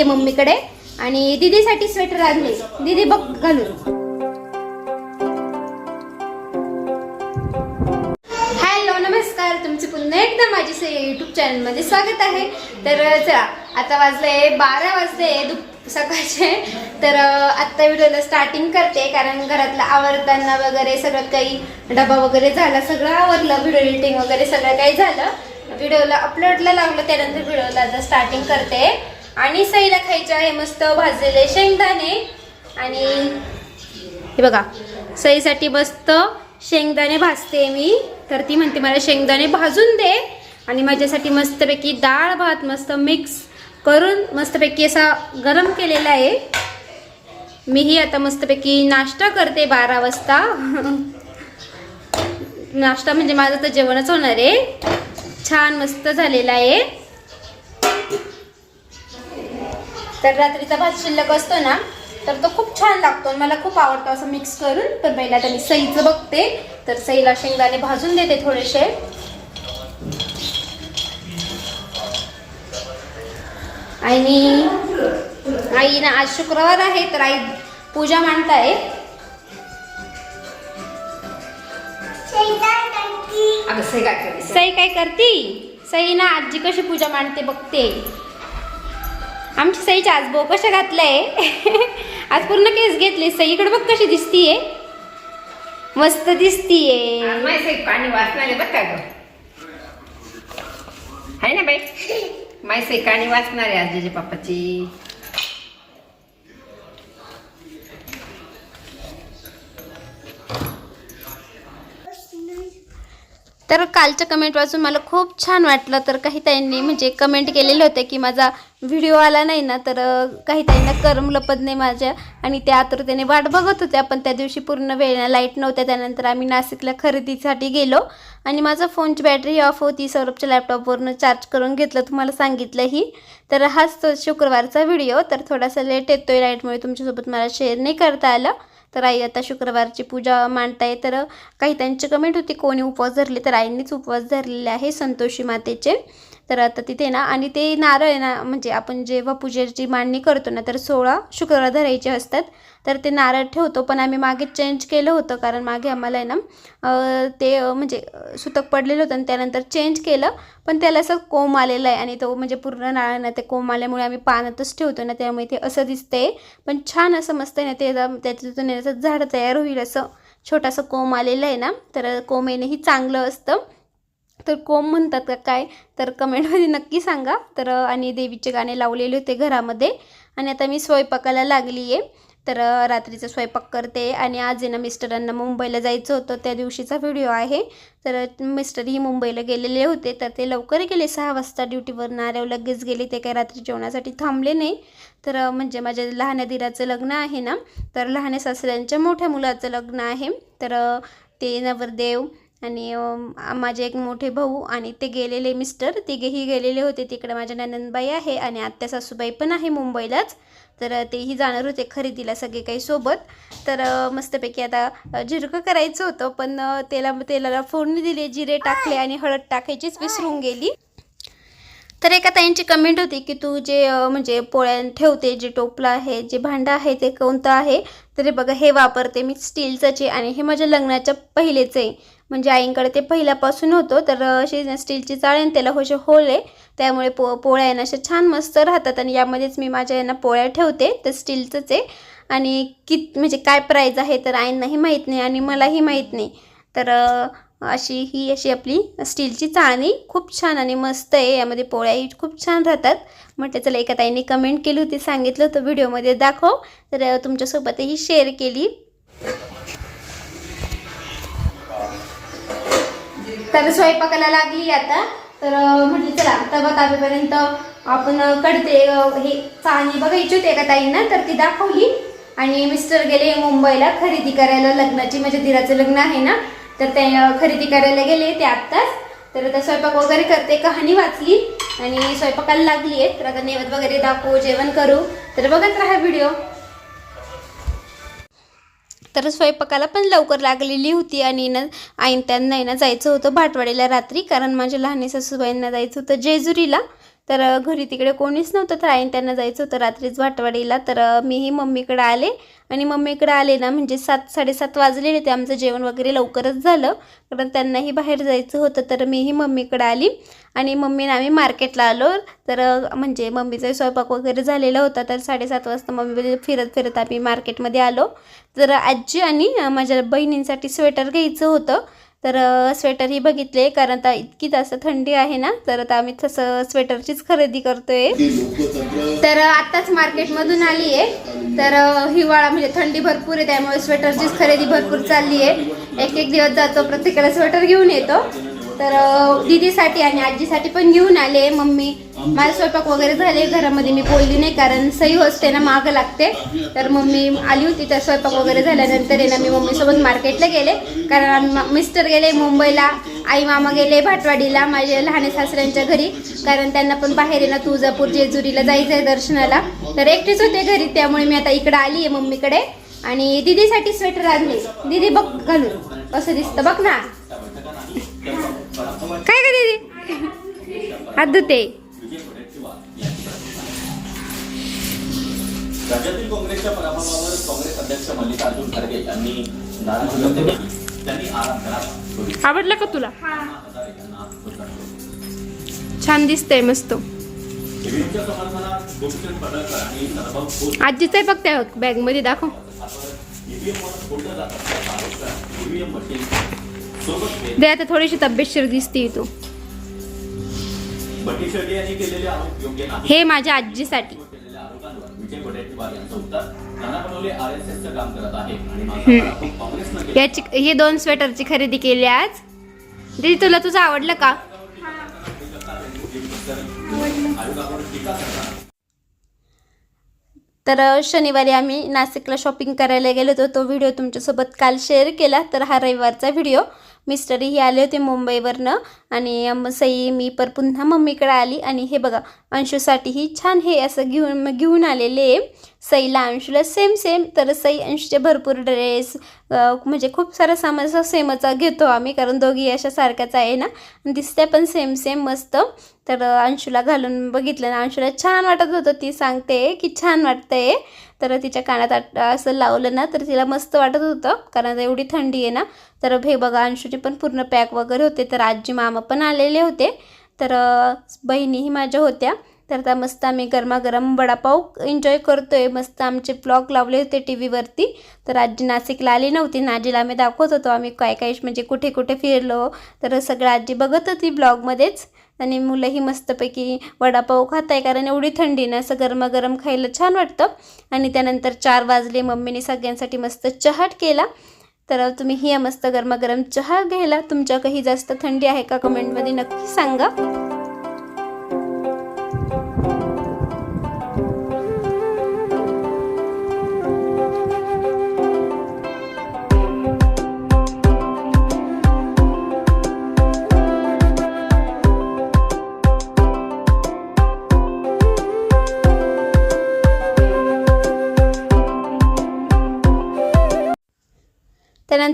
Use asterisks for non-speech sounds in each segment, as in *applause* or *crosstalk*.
आहे मम्मीकडे. आणि दीदीसाठी स्वेटर आणले. दीदी बघ घालून. हॅलो नमस्कार. तुमचे पुन्हा एकदा माझी युट्यूब चॅनलमध्ये स्वागत आहे. तर चला आता वाजले बारा वाजले दुप सकाळचे. तर आत्ता व्हिडिओला स्टार्टिंग करते कारण घरातलं आवरताना वगैरे सगळं काही डबा वगैरे झाला सगळं आवरलं व्हिडिओ एडिटिंग वगैरे सगळं काही झालं. व्हिडिओला अपलोडला लावलं त्यानंतर व्हिडिओला आता स्टार्टिंग करते. आणि सईला खायचे आहे मस्त भाजलेले शेंगदाणे. आणि हे बघा सईसाठी मस्त शेंगदाणे भाजते मी. तर ती म्हणते मला शेंगदाणे भाजून दे. आणि माझ्यासाठी मस्तपैकी डाळ भात मस्त मिक्स करून मस्तपैकी असा गरम केलेला आहे. मीही आता मस्तपैकी नाश्ता करते बारा वाजता. नाश्ता म्हणजे माझं तर जेवणच होणार आहे. छान मस्त झालेला आहे. तर रात्रीचा भात शिल्लक असतो ना तर तो खूप छान लागतो आणि मला खूप आवडतो असं मिक्स करून. तर पहिला आता मी सईचं बघते. तर सईला शेंगदाणे भाजून देते थोडेसे. आणि आई ना आज शुक्रवार आहे तर आई पूजा मांडताय. अगं सही काय करते? सई काय करती? सई ना आजी कशी पूजा मांडते बघते. आमची सईच्या आज बो कशा घातलंय? *laughs* आज पूर्ण केस घेतले. सईकडे बघ कशी दिसतीये. मस्त दिसतीये. माय सही पाणी वाचणारे बघ का ग. आहे ना बाई? माय सही काणी आहे आजीचे पप्पाची. तर कालच्या कमेंट वाचून मला खूप छान वाटलं. तर काही ताईंनी म्हणजे कमेंट केलेले होते की माझा व्हिडिओ आला नाही ना तर काही ताईंना करम लपत नाही माझ्या. आणि त्या आतुरतेने वाट बघत होत्या पण त्या दिवशी पूर्ण वेळ लाइट नव्हत्या त्यानंतर आम्ही नाशिकला खरेदीसाठी गेलो. आणि माझा फोनची बॅटरी ऑफ होती. सौरभच्या लॅपटॉपवरून चार्ज करून घेतलं. तुम्हाला सांगितलंही. तर हाच तो शुक्रवारचा व्हिडिओ तर थोडासा लेट येतोय लाईटमुळे तुमच्यासोबत मला शेअर नाही करता आलं. तर आई आता शुक्रवारची पूजा मांडताय. तर काही त्यांची कमेंट होती कोणी उपवास धरले तर आईंनीच उपवास धरलेले आहे संतोषी मातेचे. तर आता तिथे ना आणि ते नारळ आहे ना म्हणजे आपण जेव्हा पूजेची मांडणी करतो ना तर सोळा शुक्रवार धरायचे असतात. तर ते नारळ ठेवतो पण आम्ही मागे चेंज केलं होतं कारण मागे आम्हाला आहे ना ते म्हणजे सुतक पडलेलं होतं आणि त्यानंतर चेंज केलं पण त्याला असं कोंब आलेलं आहे आणि तो म्हणजे पूर्ण नारळ ते कोंब आल्यामुळे आम्ही पानातच ठेवतो ना त्यामुळे ते असं दिसतंय. पण छान असं मस्त आहे ना ते त्याच्यातून आहे झाड तयार होईल असं छोटासा कोंब आलेलं आहे ना तर कोंब येणंही चांगलं असतं. तर कोंब म्हणतात का काय? तर कमेंटमध्ये नक्की सांगा. तर आणि देवीचे गाणे लावलेले होते घरामध्ये. आणि आता मी स्वयंपाकाला लागली आहे. तर रात्रीचा स्वयंपाक करते. आणि आज ना मिस्टरांना मुंबईला जायचं होतं. त्या दिवशीचा व्हिडिओ आहे. तर मिस्टरही मुंबईला गेलेले होते. तर ते लवकर गेले. सहा वाजता ड्युटीवरून आल्यावर लगेच गेले. ते काही रात्री जेवणासाठी थांबले नाही. तर म्हणजे माझ्या लहान्या दिराचं लग्न आहे ना. तर लहान्या सासऱ्यांच्या मोठ्या मुलाचं लग्न आहे. तर ते नवरदेव आणि माझे एक मोठे भाऊ आणि ते गेलेले मिस्टर तिघेही गेलेले होते. तिकडे माझ्या ननंदबाई आहे आणि आत्या सासूबाई पण आहे मुंबईलाच. तर तेही जाणार होते खरेदीला सगळे काही सोबत. तर मस्तपैकी आता झिरकं करायचं होतं पण अ, तेला तेलाला फोडणी दिली जिरे टाकले आणि हळद टाकायचीच विसरून गेली. तर एका ताईंची कमेंट होती की तू जे म्हणजे पोळ्या ठेवते जे टोपलं आहे जे भांडं आहे ते कोणतं आहे? तर बघा हे वापरते मी स्टीलचं आणि हे माझ्या लग्नाच्या पहिलेच आहे. म्हणजे आईंकडे ते पहिल्यापासून होतं तर अशी स्टीलची चाळ आणि त्याला होशे होल आहे. त्यामुळे पो पोळ्या आहे ना अशा छान मस्त राहतात आणि यामध्येच मी माझ्या यांना पोळ्या ठेवते. तर स्टीलचंच आहे. आणि कित म्हणजे काय प्राईज आहे तर आईंनाही माहीत नाही आणि मलाही माहीत नाही. तर अशी ही अशी आपली स्टीलची चाळणी खूप छान आणि मस्त आहे. यामध्ये पोळ्याही खूप छान राहतात. म्हटलं चला एका ताईने कमेंट केली होती सांगितलं होतं व्हिडिओमध्ये दाखव. तर तुमच्यासोबतही शेअर केली. तर स्वयंपाकाला लागली आता. तर अ, म्हटली चला तवा ताबेपर्यंत आपण कडते हे चाळणी बघायची होती एका ताईंना तर ती दाखवली. आणि मिस्टर गेले मुंबईला खरेदी करायला लग्नाची म्हणजे दिराचं लग्न आहे ना तर ते खरेदी करायला गेले ते आत्ताच. तर आता स्वयंपाक वगैरे करते कहाणी वाचली आणि स्वयंपाकाला लागली आहे तर आता नैवेद्य वगैरे दाखवू जेवण करू. तर बघत राहा व्हिडिओ. तर स्वयंपाकाला पण लवकर लागलेली होती आणि ना आईन त्यांना ना जायचं होतं भाटवाडीला रात्री कारण माझ्या लहान सासूबाईंना जायचं होतं जेजुरीला. तर घरी तिकडे कोणीच नव्हतं. तर आईन त्यांना जायचं होतं रात्रीच वाटवाडीला तर मीही मम्मीकडे आले. आणि मम्मीकडे आले ना म्हणजे सात साडेसात वाजलेले ते आमचं जेवण वगैरे लवकरच झालं. कारण त्यांनाही बाहेर जायचं होतं. तर मीही मम्मीकडे आली. आणि मम्मीने आम्ही मार्केटला आलो. तर म्हणजे मम्मीचा स्वयंपाक वगैरे झालेला होता. तर साडेसात वाजता मम्मी म्हणजे फिरत फिरत आम्ही मार्केटमध्ये आलो. तर आजी आणि माझ्या बहिणींसाठी स्वेटर घ्यायचं होतं. तर स्वेटर ही बघितले कारण आता इतकी जास्त थंडी आहे ना तर आता आम्ही तसं स्वेटरचीच खरेदी करतोय. तर आत्ताच मार्केटमधून आली आहे तर हिवाळा म्हणजे थंडी भरपूर आहे त्यामुळे स्वेटरचीच खरेदी भरपूर चालली आहे एक एक दिवस जातो प्रत्येकाला स्वेटर घेऊन येतो. तर दिदीसाठी आणि आजीसाठी पण घेऊन आले मम्मी माझा स्वयंपाक वगैरे झाले घरामध्ये मी बोलली नाही कारण सही असते ना मागं लागते. तर मम्मी आली होती तर स्वयंपाक वगैरे झाल्यानंतर आहे ना मी मम्मीसोबत मार्केटला गेले. कारण मिस्टर गेले मुंबईला आई मामा गेले भाटवाडीला माझ्या लहान सासऱ्यांच्या घरी. कारण त्यांना पण बाहेर आहे ना तुळजापूर जेजुरीला जायचं आहे दर्शनाला. तर एकटीच होते घरी त्यामुळे मी आता इकडं आली आहे मम्मीकडे. आणि दीदीसाठी स्वेटर आणले. दीदी बघ घालून कसं दिसतं. बघ ना. काय का दीदी? हात धुते राज्यातील काँग्रेसच्या पराभवावर काँग्रेस अध्यक्ष मल्लिकार्जुन खरगे यांनी नाराजी व्यक्त केली त्यांनी आराम करावा आवडलं का तुला? छान दिसतंय मस्त. आजीच आहे फक्त बॅगमध्ये दाखव. दे आता थोडीशी तब्येतशीर दिसते तू. हे माझ्या आजीसाठी. यांचं *laughs* हे दोन स्वेटरची खरेदी केली आज. दीदी तुला तुझं आवडलं का? तर शनिवारी आम्ही नाशिकला शॉपिंग करायला गेलो होतो. तो व्हिडिओ तुमच्यासोबत काल शेअर केला. तर हा रविवारचा व्हिडिओ मिस्टरही आले होते मुंबईवरनं. आणि अम, सई मी पर पुन्हा मम्मीकडे आली. आणि हे बघा अंशूसाठीही छान हे असं घेऊन घेऊन आलेले आहे. सईला अंशूला सेम सेम तर सई अंशूचे भरपूर ड्रेस म्हणजे खूप सारं सामान असं सेमच घेतो आम्ही कारण दोघी अशा सारख्याच आहे ना. दिसते पण सेम सेम मस्त. तर अंशूला घालून बघितलं ना अंशूला छान वाटत होतं. ती सांगते की छान वाटतंय. तर तिच्या कानात असं लावलं ना तर तिला मस्त वाटत होतं कारण एवढी थंडी आहे ना. तर हे बघा अंशूचे पण पूर्ण पॅक वगैरे होते. तर आजी मामा पण आलेले होते. तर बहिणीही माझ्या होत्या. तर आता मस्त आम्ही गरमागरम वडापाव एन्जॉय करतो आहे मस्त आमचे ब्लॉग लावले होते टी व्हीवरती तर आजी नाशिकला आली नव्हती. नाजीला आम्ही दाखवत होतो. आम्ही काय काय म्हणजे कुठे कुठे फिरलो. तर सगळं आजी बघत होती ब्लॉगमध्येच आणि मुलंही मस्तपैकी वडापाव खात आहे कारण एवढी थंडी ना असं गरमागरम खायला छान वाटतं. आणि त्यानंतर चार वाजले. मम्मीने सगळ्यांसाठी मस्त चहाट केला. तर तुम्ही ही मस्त गरमागरम चहा घ्यायला. तुमच्या काही जास्त थंडी आहे का कमेंटमध्ये नक्की सांगा.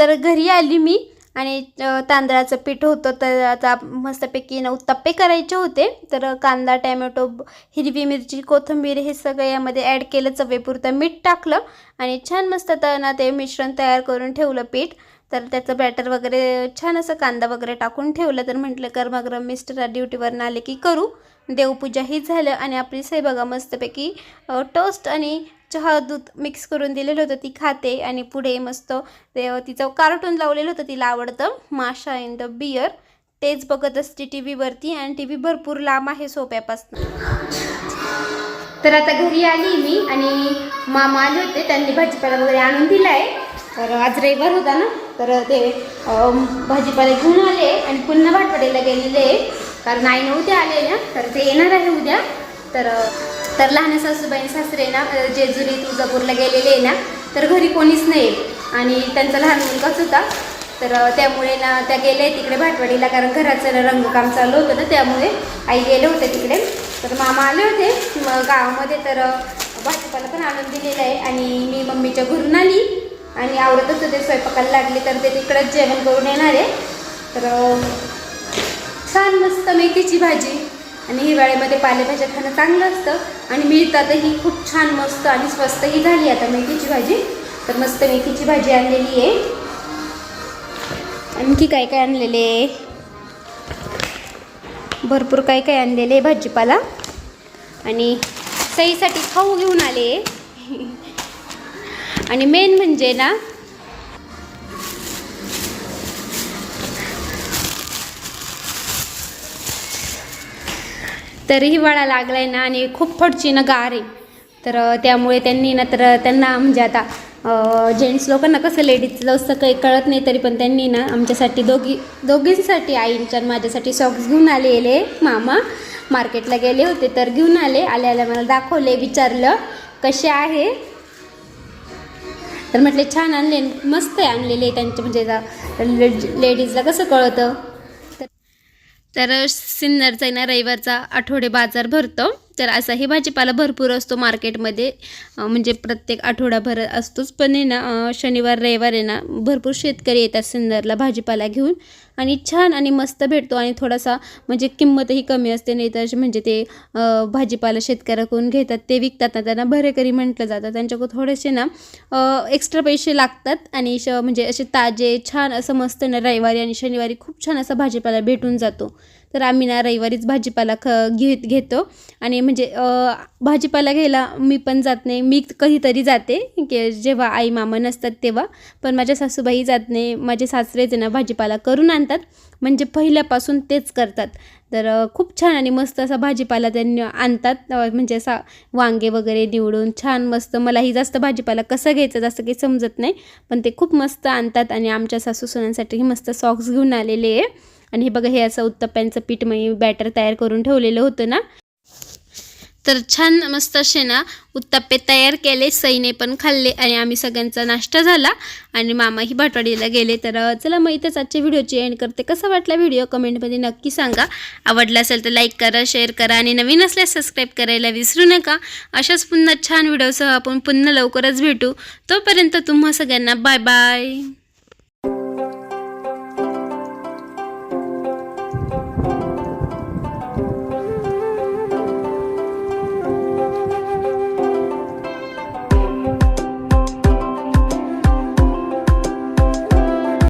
त्यानंतर घरी आली मी आणि तांदळाचं पीठ होतं तर आता मस्तपैकी नऊ उत्तप्पे करायचे होते. तर कांदा टॅमॅटो हिरवी मिरची कोथिंबीर हे सगळं यामध्ये ॲड केलं चवेपुरतं मीठ टाकलं आणि छान मस्त त्यांना ते मिश्रण तयार करून ठेवलं पीठ. तर त्याचं बॅटर वगैरे छान असं कांदा वगैरे टाकून ठेवलं तर म्हटलं गरमागरम मिस्टर ड्युटीवरनं आले की करू. देवपूजाही झालं आणि आपली सैबागा मस्तपैकी टोस्ट आणि चहा दूध मिक्स करून दिलेलं होतं. ती खाते आणि पुढे मस्त ते तिचं कार्टून लावलेलं होतं. तिला आवडतं माशा इन द बियर तेच बघत असते टी व्हीवरती आणि टी व्ही भरपूर लांब आहे सोप्यापासून. तर आता घरी आली मी आणि मामा आले होते. त्यांनी भाजीपाला वगैरे आणून दिला आहे तर आज रविवार होता ना. तर ते भाजीपाला घेऊन आले आणि पुन्हा भाटवाडीला गेलेले. आहे कारण आई उद्या आलेल्या ना तर ते येणार आहे उद्या. तर तर लहान सासूबाई सासरे ना जेजुरी तुळजापूरला गेलेले आहे ना तर घरी कोणीच नाही आणि त्यांचा लहान मुलगाच होता. तर त्यामुळे ना त्या गेले तिकडे भाटवाडीला कारण घराचं ना रंगकाम चालू होतं ना त्यामुळे आई गेले होते तिकडे. तर मामा आले होते. मग गावामध्ये तर भाजीपाला पण आणून दिलेला आहे. आणि मी मम्मीच्या घरून आली. आणि आवडतच होते स्वयंपाकाला लागले तर ते तिकडंच जेवण करून येणार आहे. तर छान मस्त मेथीची भाजी. आणि हिवाळ्यामध्ये पालेभाज्या खाणं चांगलं असतं. आणि मिळतातही खूप छान मस्त आणि स्वस्तही झाली आता मेथीची भाजी. तर मस्त मेथीची भाजी आणलेली आहे. आणखी काय काय आणलेले? आहे भरपूर काय काय आणलेले आहे भाजीपाला. आणि सईसाठी खाऊ घेऊन आले. *laughs* आणि मेन म्हणजे ना तर हिवाळा लागलाय ना आणि खूप फडची ना गार आहे. तर त्यामुळे त्यांनी ना तर त्यांना म्हणजे आता जेंट्स लोकांना कसं लेडीजचं असं काही कळत नाही तरी पण त्यांनी ना आमच्यासाठी दोघी दोघींसाठी आईंच्या आणि माझ्यासाठी सॉक्स घेऊन आलेले मामा. मार्केटला गेले होते तर घेऊन आले. आले आल्या मला दाखवले विचारलं कसे आहे? तर म्हटले छान आणले मस्त आहे आणलेले. त्यांचे म्हणजे लेडीजला कसं कळतं? तर सिन्नरचा आहे ना रविवारचा आठवडे बाजार भरतो. तर असाही भाजीपाला भरपूर असतो मार्केटमध्ये. म्हणजे प्रत्येक आठवडाभर असतोच. पण आहे ना शनिवार रविवार आहे ना भरपूर शेतकरी येतात सिन्नरला भाजीपाला घेऊन. आणि छान आणि मस्त भेटतो आणि थोडासा म्हणजे किंमतही कमी असते. नाही तर म्हणजे ते भाजीपाला शेतकऱ्याकडून घेतात ते विकतात. ना त्यांना भरेकरी म्हटलं जातं. त्यांच्याकडून थोडेसे ना एक्स्ट्रा पैसे लागतात. आणि श म्हणजे असे ताजे छान असं मस्त ना रविवारी आणि शनिवारी खूप छान असा भाजीपाला भेटून जातो. तर आम्ही ना रविवारीच भाजीपाला ख घेत घेतो. आणि म्हणजे भाजीपाला घ्यायला मी पण जात नाही. मी कधीतरी जाते की जेव्हा आई मामा नसतात तेव्हा. पण माझ्या सासूबाई जात नाही. माझे सासरेच ना भाजीपाला करून आणतात. म्हणजे पहिल्यापासून तेच करतात. तर खूप छान आणि मस्त असा भाजीपाला त्यांनी आणतात. म्हणजे असा वांगे वगैरे निवडून छान मस्त. मलाही जास्त भाजीपाला कसं घ्यायचं जास्त काही समजत नाही. पण ते खूप मस्त आणतात आणि आमच्या सासू सुनांसाठीही मस्त सॉक्स घेऊन आलेले आहे. आणि हे बघा हे असं उत्तप्प्यांचं पीठ मी बॅटर तयार करून ठेवलेलं होतं ना. तर छान मस्त असे ना उत्तप्पे तयार केले सईने पण खाल्ले आणि आम्ही सगळ्यांचा नाश्ता झाला आणि मामाही भाटवाडीला गेले. तर चला मग इथंच आजच्या व्हिडिओची एंड करते. कसा वाटला व्हिडिओ? कमेंटमध्ये नक्की सांगा. आवडला असेल तर लाईक करा शेअर करा आणि नवीन असल्यास सबस्क्राईब करायला विसरू नका. अशाच पुन्हा छान व्हिडिओसह आपण पुन्हा लवकरच भेटू. तोपर्यंत तुम्हा सगळ्यांना बाय बाय